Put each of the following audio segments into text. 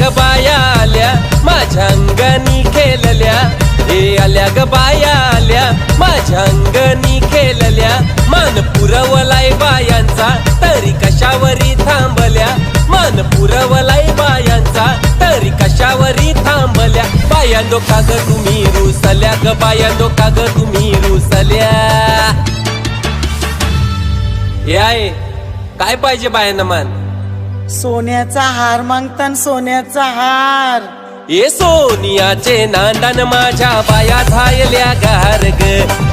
ग बाया आल्या माझ्या अंगणी खेळल्या. हे आल्या ग बाया आल्या माझ्या अंगणी खेळल्या. मान पुरवलाय बायांचा तरी कशावरी थांबल्या. मान पुरवलाय बायांचा तरी कशावरी थांबल्या. बायांदो का ग तुम्ही रुसल्या ग बायांदो का ग तुम्ही रुसल्या. हे आहे काय पाहिजे बायांना मान? सोन्याचा हार मागतान सोन्याचा हार. ए सोनियाचे नांदन माझ्या बाया झायल्या गार ग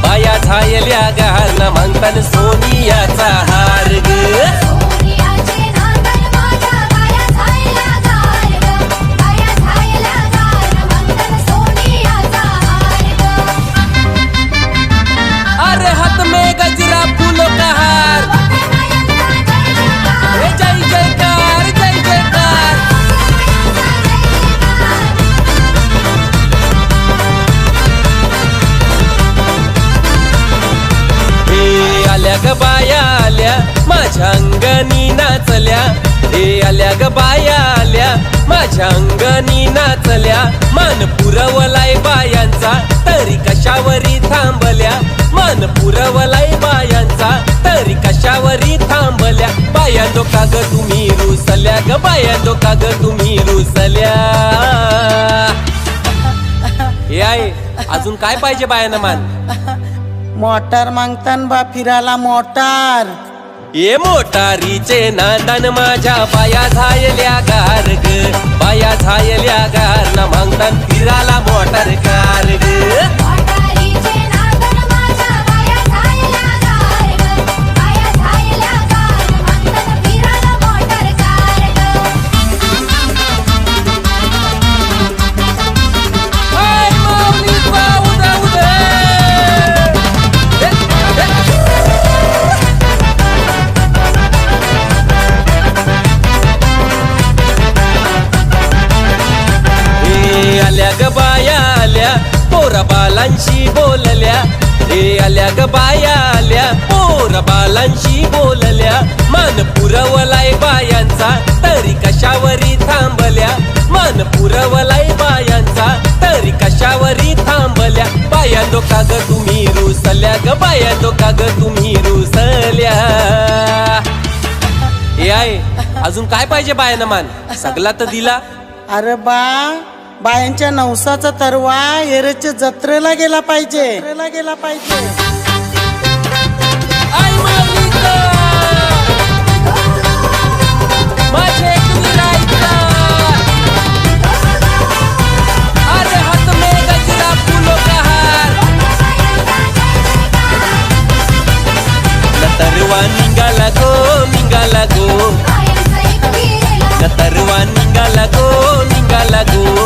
बाया झायल्या गार ना म्हणतान सोनियाचा हार. ग बाया आल्या माझ्या अंगणी नाचल्या. हे आल्या ग बाया आल्या माझ्या अंगणी नाचल्या. मान पुरवलाय बायांचा तरी कशावरी थांबल्या. मान पुरवलाय बायांचा तरी कशावरी थांबल्या. बायांदो का काग तुम्ही रुसल्या ग बायांदो का काग तुम्ही रुसल्या. हे आहे अजून काय पाहिजे बायांना मान? मोटार मागतान बा फिराला मोटार. ये मोटारीचे नांदन माझ्या बाया झायल्या गार ग बाया झायल्या गार ना मागतान फिराला मोटार का? ग बाया आल्या पोरा बालांशी बोलल्या. हे आल्या ग बाया आल्या पोरा बालांशी बोलल्या. मान पुरवलाय बायांचा तरी कशावरी थांबल्या. मान पुरवलाय बायांचा तरी कशावरी थांबल्या. बायांदो का ग तुम्ही रुसल्या ग बायांदो का ग तुम्ही रुसल्या. हे आहे अजून काय पाहिजे बायानं मान? सगला तर दिला. अरे बा बायांच्या नवसाचा तरवा एरेच्या जत्रेला गेला पाहिजे. जत्रेला गेला पाहिजे. निघाला गो निघाला गो. निघाला गो निघाला गो.